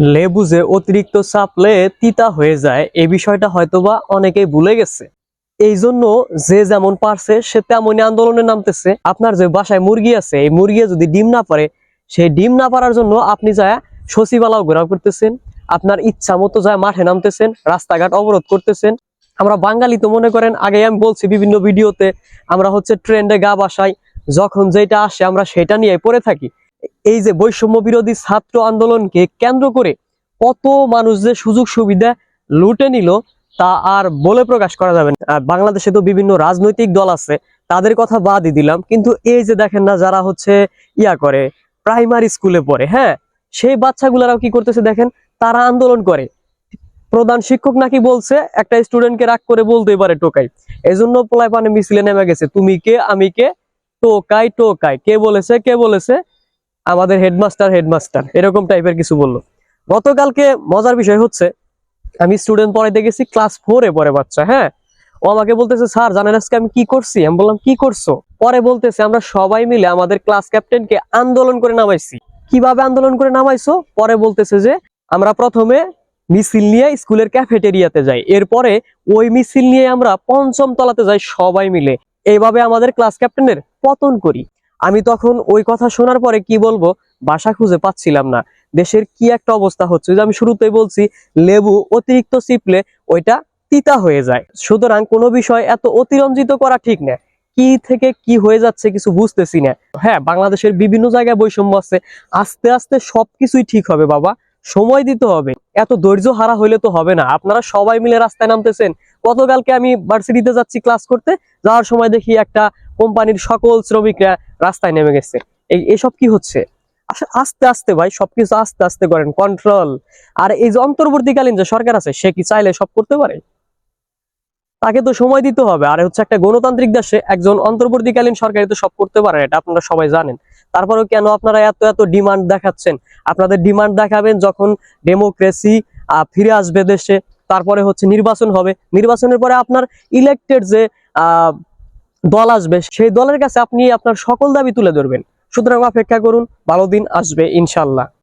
লেবু যে অতিরিক্ত চাপলে তিতা হয়ে যায় এই বিষয়টা হয়তোবা অনেকেই ভুলে গেছে। এই জন্য যে যেমন পারছে, সে তেমনই আন্দোলনে নামতেছে। আপনার যে বাসায় মুরগি আছে, এই মুরগি যদি ডিম না পারে, সেই ডিম না পারার জন্য আপনি যায় সচিবালয় ঘোরাও করতেছেন, আপনার ইচ্ছা মতো যায় মাঠে নামতেছেন, রাস্তাঘাট অবরোধ করতেছেন। আমরা বাঙালি তো মনে করেন আগে আমি বলছি বিভিন্ন ভিডিওতে, আমরা হচ্ছে ট্রেন্ডে গা বাসাই, যখন যেটা আসে আমরা সেটা নিয়ে পড়ে থাকি। এই যে বৈষম্য বিরোধী ছাত্র আন্দোলনকে কেন্দ্র করে কত মানুষ যে সুযোগ সুবিধা লুটে নিল, তা আর বলে প্রকাশ করা যাবে না। বাংলাদেশে তো বিভিন্ন রাজনৈতিক দল আছে, তাদের কথা বাদই দিলাম। কিন্তু এই যে দেখেন না, যারা হচ্ছে ইয়া করে, প্রাইমারি স্কুলে পড়ে হ্যাঁ? সেই বাচ্চাগুলারাও কি করতেছে দেখেন? তারা আন্দোলন করে। প্রধান শিক্ষক নাকি বলছে, একটা স্টুডেন্টকে রাগ করে বলতেই পারে টোকাই। এজন্য পোলায় পানে মিছিলে নেমে গেছে। তুমি কে, আমি কে? টোকাই টোকাই। কে বলেছে কে বলেছে? আমাদের হেডমাস্টার হেডমাস্টার, এরকম টাইপের কিছু বলল। গতকালকে মজার বিষয় হচ্ছে, আমি স্টুডেন্ট পড়াইতে গেছি ক্লাস ফোরে পরে বাচ্চা হ্যাঁ? ও আমাকে বলতেছে, স্যার, জানেন আজকে আমি কি করছি? আমি বললাম, কি করছ? পরে বলতেছে, আমরা সবাই মিলে আমাদের ক্লাস ক্যাপ্টেনকে আন্দোলন করে নামাইছি। কীভাবে আন্দোলন করে নামাইছো? পরে বলতেছে যে, আমরা প্রথমে মিছিল নিয়ে স্কুলের ক্যাফেটেরিয়াতে যাই। এরপরে ওই মিছিল নিয়ে আমরা পঞ্চম তলাতে যাই সবাই মিলে। এইভাবে আমাদের ক্লাস ক্যাপ্টেনের পতন করি। আমি তখন ওই কথা শোনার পরে কি বলব? বাসা খুঁজে পাচ্ছিলাম না। দেশের কি একটা অবস্থা হচ্ছে? যে আমি শুরুতেই বলছি, লেবু অতিরিক্ত চিপলে ওইটা তিতা হয়ে যায়। সুতরাং কোনো বিষয় এত অতিরঞ্জিত করা ঠিক না। কি থেকে কি হয়ে যাচ্ছে কিছু বুঝতেছি না। হ্যাঁ বাংলাদেশের বিভিন্ন জায়গায় বৈষম্য আছে। আস্তে আস্তে সবকিছুই ঠিক হবে বাবা। সময় দিতে হবে। এত ধৈর্য হারা হইলে তো হবে না। আপনারা সবাই মিলে রাস্তায় নামতেছেন। গতকালকে আমি ভার্সিটিতে যাচ্ছি ক্লাস করতে। যাওয়ার সময় দেখি একটা কোম্পানির সকল শ্রমিকরা রাস্তায় নেমে গেছে। এই এসব কি হচ্ছে? আসলে আস্তে আস্তে ভাই, সবকিছু আস্তে আস্তে করেন। কন্ট্রোল আর এই যে অন্তর্বর্তীকালীন যে সরকার আছে, সে কি চাইলে সব করতে পারে? তাকে তো সময় দিতে হবে। আর হচ্ছে একটা গণতান্ত্রিক দেশে একজন অন্তর্বর্তীকালীন সরকারি তো সব করতে পারে এটা আপনারা সবাই জানেন। তারপরেও কেন আপনারা এত এত ডিমান্ড দেখাচ্ছেন? আপনাদের ডিমান্ড দেখাবেন যখন ডেমোক্রেসি ফিরে আসবে দেশে, তারপরে হচ্ছে নির্বাচন হবে। নির্বাচনের পরে আপনার ইলেক্টেড যে দল আসবে, সেই দলের কাছে আপনি আপনার সকল দাবি তুলে ধরবেন। সুতরাং অপেক্ষা করুন, ভালো দিন আসবে ইনশাল্লাহ